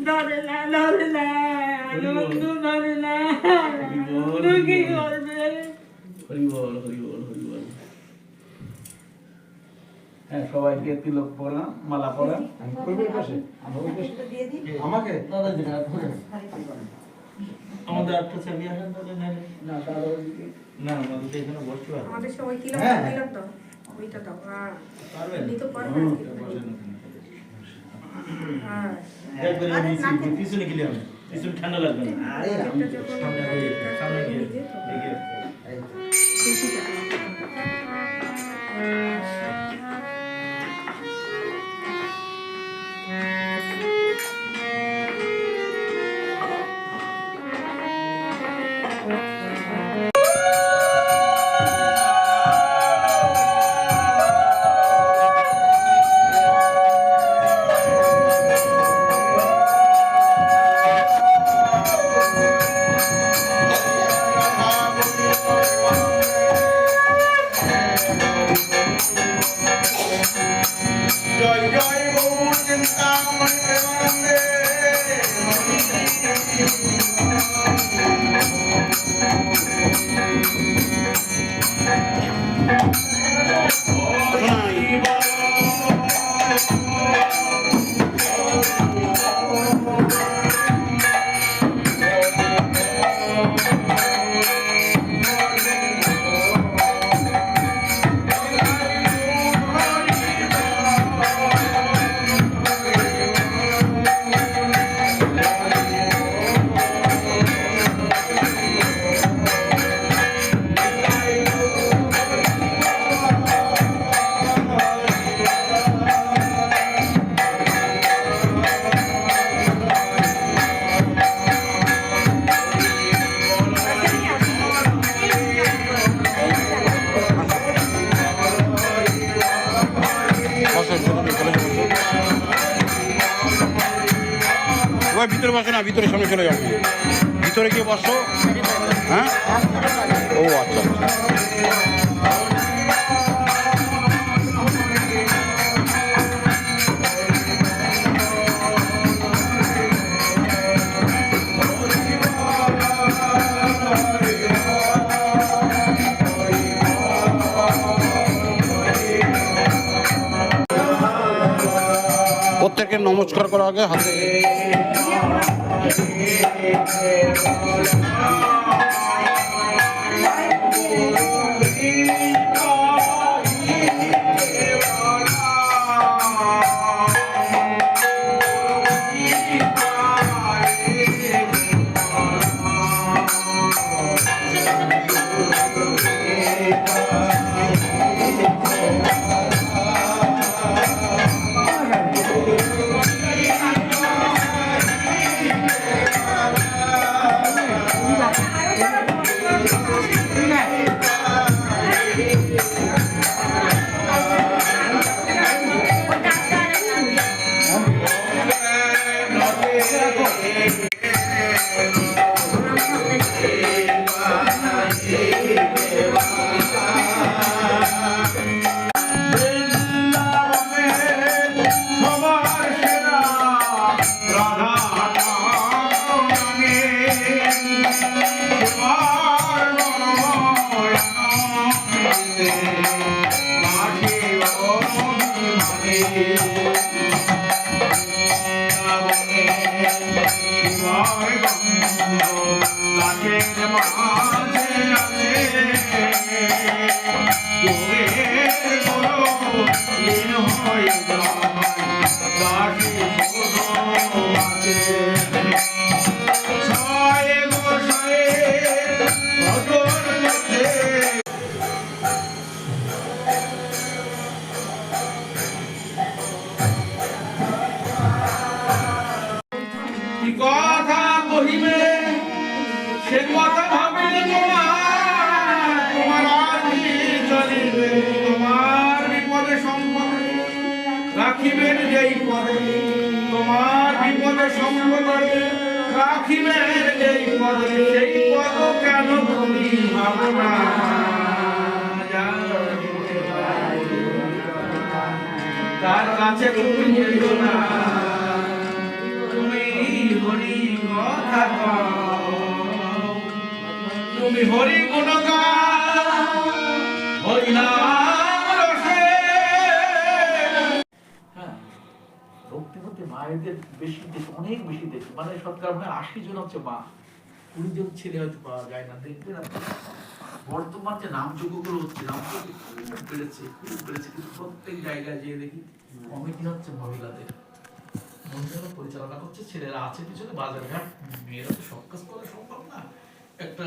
ধরে না ধরে না বন্ধু ধরে না বন্ধু কি করবে হরি বল হরি বল হরি বল হ্যাঁ সবাইকে তিলক পড়া মালা পড়া আমাকে দাদা যেটা আমাদের একটা চাবি আছে ধরে নেন না তার না আমাদের এখানে বসতে পারবে আমাদের সবাই তিলক। তিলক দাও ওইটা দাও হ্যাঁ পারবেন তো পারবে হ্যাঁ দেখবেন আমি পিছনে- গেলে হবে। পিছনে ঠান্ডা লাগবে না। আরে সামনে গিয়ে সামনে গিয়ে নিজে তো। এগিয়ে খুশি করে। জয় ওই ভিতরে বসো না ভিতরে সামনে চলে যাবে ভিতরে গিয়ে বসো। হ্যাঁ? ও আচ্ছা আচ্ছা। নমস্কার করার আগে হাতে বৃন্দাবনে যোগের বিপদে সম্পদে রাখিবেন যেই পদে সেই পদ কেন তুমি ভাবো না তার কাছে তুমি যেও না তুমি রাধা তুমি হরি গুণ ভক্তিপতি মায়েদের বেশি দেখি অনেক বেশি দেখি। মানে সরকার মানে আশি জন হচ্ছে মা। কুড়ি জন ছেলে হয়তো পাওয়া যায় না। দেখবেন বর্তমান যে নামযোগ্যগুলো হচ্ছে নামযোগ্য খুব বেড়েছে খুব বেড়েছে কিন্তু প্রত্যেক জায়গায় যেয়ে দেখি কমিটি হচ্ছে মহিলাদের। মহিলারা পরিচালনা করছে ছেলেরা আছে পিছনে বাজার। ঘাট মেয়েরা তো সব কাজ করা সম্ভব না। একটা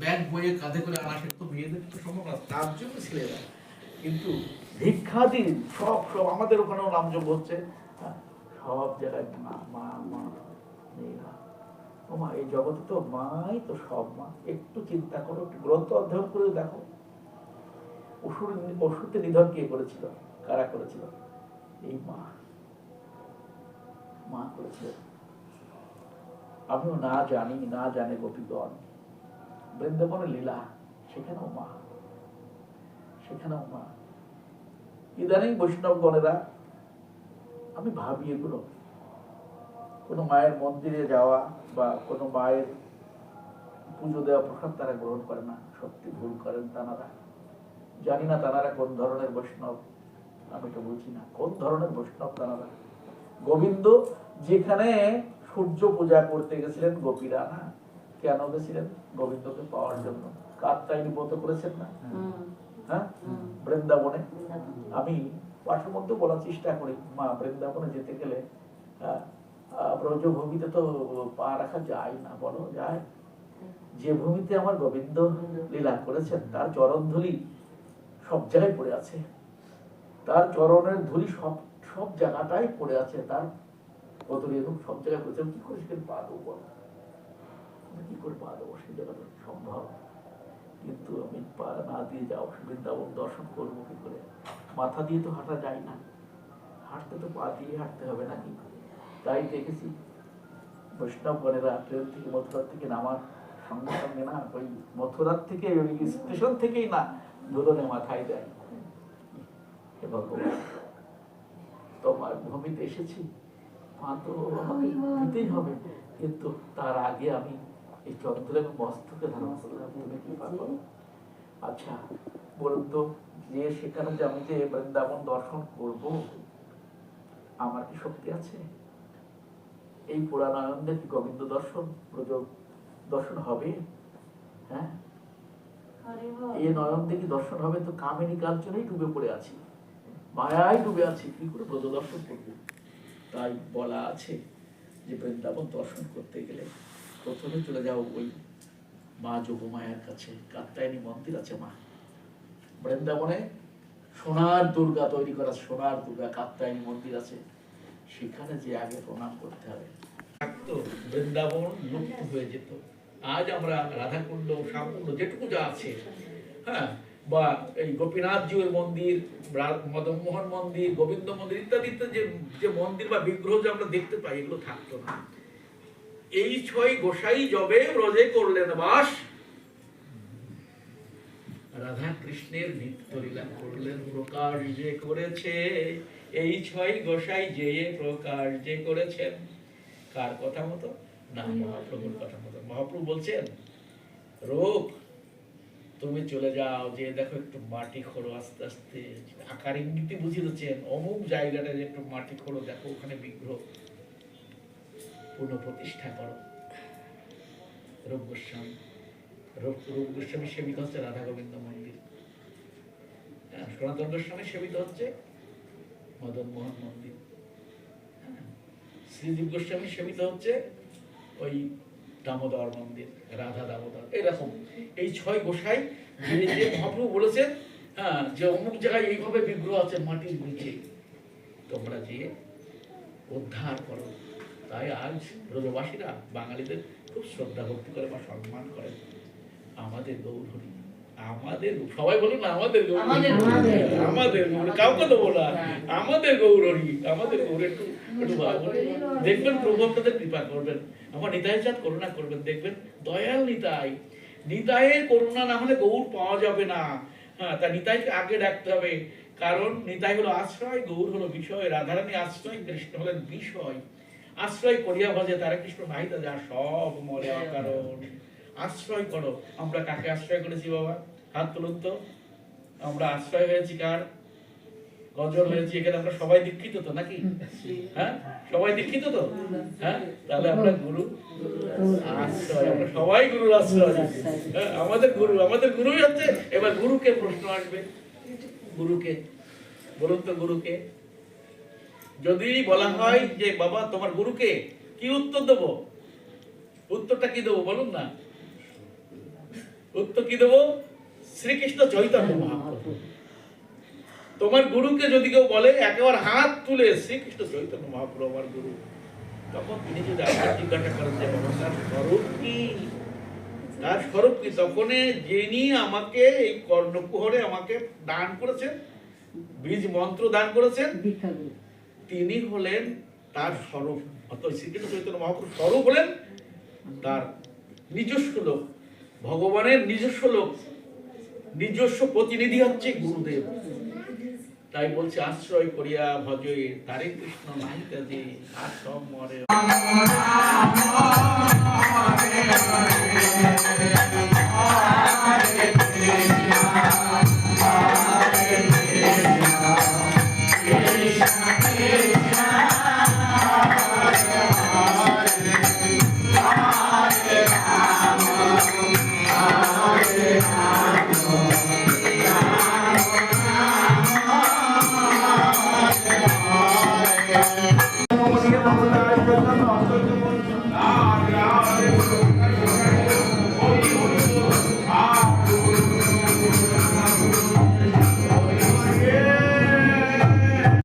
ব্যাগ বইয়ে কাঁধে করে আনা সে তো মেয়েদের তো সম্ভব না তার জন্য ছেলেরা। কিন্তু ভিক্ষাধীন সব সব আমাদের ওখানেও নামযোগ্য হচ্ছে। হ্যাঁ, সব জায়গায় মা মা মা, মেয়েরা। মা, এই জগতে তো মাই তো সব মা। একটু চিন্তা করো, একটু গ্রন্থ অধ্যয়ন করে দেখো। অসুর, অসুরকে নিধন কে করেছিল? কারা করেছিল? এই মা। মা করেছিল। আমিও না জানি, না জানে গোপীগণ। বৃন্দাবনের লীলা, সেখানেও মা। সেখানেও মা। ইদানিং বৈষ্ণবগণেরা আমি ভাবি এগুলো। কোনো মায়ের মন্দিরে যাওয়া বা কোনো মায়ের পুজো দেওয়া প্রসাদ তারা গ্রহণ করে না। সত্যি ভুল করেন তানারা জানি না তানারা কোন ধরনের বৈষ্ণব। আমি তো বুঝি না কোন ধরনের বৈষ্ণব তানারা গোবিন্দ যেখানে সূর্য পূজা করতে গেছিলেন গোপীরা না? কেন গেছিলেন? গোবিন্দকে পাওয়ার জন্য। কাত্তায়নী ব্রত করেছেন না? হ্যাঁ? বৃন্দাবনে। আমি পাঠের মধ্যে বলার চেষ্টা করি। মা বৃন্দাবনে যেতে গেলে আহ, ব্রজভূমিতে তো পা রাখা যায় না বলো যায়। যে ভূমিতে আমার গোবিন্দ লীলা করেছেন তার চরণ ধুলি সব জায়গায় পড়ে আছে। তার চরণের ধুলি সব সব জায়গাটাই পড়ে আছে। তার কতরি এরকম সব জায়গায় পড়েছে। কি করে সেখানে পা দেবো কি করে পা দেবো? সেই জায়গাটা সম্ভব। পা না দিয়ে যাও বৃন্দাবন দর্শন করব কি করে? মাথা দিয়ে তো হাঁটা যায় না। হাঁটতে তো পা দিয়ে হাঁটতে হবে নাকি? তাই দেখেছি। বৈষ্ণবগণেরা ট্রেন থেকে মথুরার থেকে নামার সঙ্গে সঙ্গে না ওই মথুরার থেকে ওই স্টেশন থেকেই না দোলনে মাথায় দেয়। হে ভগবান তোমার ভূমিতে এসেছি। মা তো আমাকে দিতেই হবে। কিন্তু তার আগে আমি এই চন্দ্রের মস্তকে ধারণ করলাম। তুমি কৃপা করো। আচ্ছা বলুন তো যে সেখানে যে আমি যে বৃন্দাবন দর্শন করব আমার কি শক্তি আছে? এই পুরাণানন্দে কি গোবিন্দ দর্শন ব্রজ দর্শন হবে? হ্যাঁ? এই নয়ন দেখি দর্শন হবে? তো কামিনী কাঞ্চনেই ডুবে পড়ে আছি। মায়ায় ডুবে আছি। কি করে ব্রজ দর্শন করব? তাই বলা আছে যে বৃন্দাবন দর্শন করতে গেলে প্রথমে চলে যাও ওই মা যোগমায়ার কাছে কাত্তায়নী মন্দির আছে মা। বৃন্দাবনে সোনার দুর্গা তৈরি করা সোনার দুর্গা কাত্তায়নী মন্দির আছে। সেখানে যে আগে প্রণাম করতে হবে। বৃন্দাবন লুপ্ত হয়ে যেত। আজ আমরা রাধাকুণ্ড, শ্যামকুণ্ড যেটুকু যা আছে হ্যাঁ বা এই গোপীনাথ জিউর মন্দির মদনমোহন মন্দির, গোবিন্দ মন্দির ইত্যাদি যে মন্দির বা বিগ্রহ যে আমরা দেখতে পাই, এগুলো থাকতো না। এই ছয় গোসাই জবে ব্রজে করলেন বাস? রাধা কৃষ্ণের নিত্য লীলা করলেন প্রকাশ যে করেছে। এই ছয় গোসাই যে প্রকাশ যে করেছেন। কার কথা মতো? না, মহাপ্রভুর কথা মতো। মহাপ্রভু বলছেন, রোগ, তুমি চলে যাও, যে দেখো একটু মাটি খোঁড়ো আস্তে আস্তে। আকার ইঙ্গিতে বুঝিয়ে দিচ্ছেন, অমুক জায়গাটা যে একটু মাটি খোঁড়ো, দেখো ওখানে বিগ্রহ। পুনঃপ্রতিষ্ঠা করো রূপ গোস্বামী রূপ গোস্বামী সেবিত হচ্ছে রাধা গোবিন্দ মন্দির। হ্যাঁ, সনাতন গোস্বামী সেবিত হচ্ছে মদন মোহন মন্দির। হ্যাঁ, শ্রীদীপ গোস্বামী সেবিত হচ্ছে ওই দামোদর মন্দির রাধা দামোদর। এরকম। এই ছয় গোসাই যে যে মহাপ্রভু বলেছেন হ্যাঁ যে অমুক জায়গায় এইভাবে বিগ্রহ আছে মাটির নিচে তোমরা যেয়ে উদ্ধার করো। তাই আজ ব্রজবাসীরা বাঙালিদের খুব শ্রদ্ধা ভক্তি করে বা সম্মান করেন আমাদের গৌরহরি আমাদের সবাই না আমাদের আমাদের, গৌর কাউকে দেবো না। আমাদের গৌরহরি আমাদের গৌর একটু একটু দেখবেন প্রভু আপনাদের কৃপা করবেন। আমার নিতাই চাঁদ করুণা করবেন। দেখবেন দয়াল নিতাই। নিতাইয়ের করুণা না হলে গৌর পাওয়া যাবে না। হ্যাঁ তা নিতাইকে আগে ডাকতে হবে। কারণ নিতাই হলো আশ্রয় গৌর হলো বিষয়। রাধারানী আশ্রয় কৃষ্ণ হলেন বিষয়। আশ্রয় করিয়া ভজে তারা কৃষ্ণ নাহিতা যা সব মরে অকারণ। আশ্রয় করো। আমরা কাকে আশ্রয় করেছি বাবা? হাত তুলুন তো। আমরা আশ্রয় হয়েছি কার? গজর হয়েছি এখানে। আমরা সবাই দীক্ষিত তো নাকি? হ্যাঁ? সবাই দীক্ষিত তো? হ্যাঁ? তাহলে আমরা গুরু। আশ্রয়। আমরা সবাই গুরুর আশ্রয়। হ্যাঁ, আমাদের গুরু। আমাদের গুরুই হচ্ছে। এবার গুরুকে প্রশ্ন আসবে। গুরুকে। বলুন তো গুরুকে। যদি বলা হয় যে, বাবা, তোমার গুরুকে কি উত্তর দেব? উত্তরটা কি দেবো বলুন না? উত্তর কি দেবো? শ্রীকৃষ্ণ চৈতন্য তোমার গুরুকে যদি কেউ বলে, একেবারে হাত তুলে, শ্রীকৃষ্ণ চৈতন্য মহাপ্রভু আমার গুরু। তখন তিনি যদি আবার জিজ্ঞাসা করেন যে, বাবা, তার স্বরূপ কি? তার স্বরূপ কি? তখন যিনি আমাকে এই কর্ণকুহরে আমাকে দান করেছেন, বীজ মন্ত্র দান করেছেন। তিনি হলেন তার স্বরূপ। অর্থাৎ শ্রীকৃষ্ণ চৈতন্য মহাপ্রভু স্বরূপ হলেন তার নিজস্ব লোক। ভগবানের নিজস্ব লোক। নিজস্ব প্রতিনিধি হচ্ছে গুরুদেব। তাই বলছে, আশ্রয় করিয়া ভজে তারে কৃষ্ণ নাহিতা যে আর সব মরে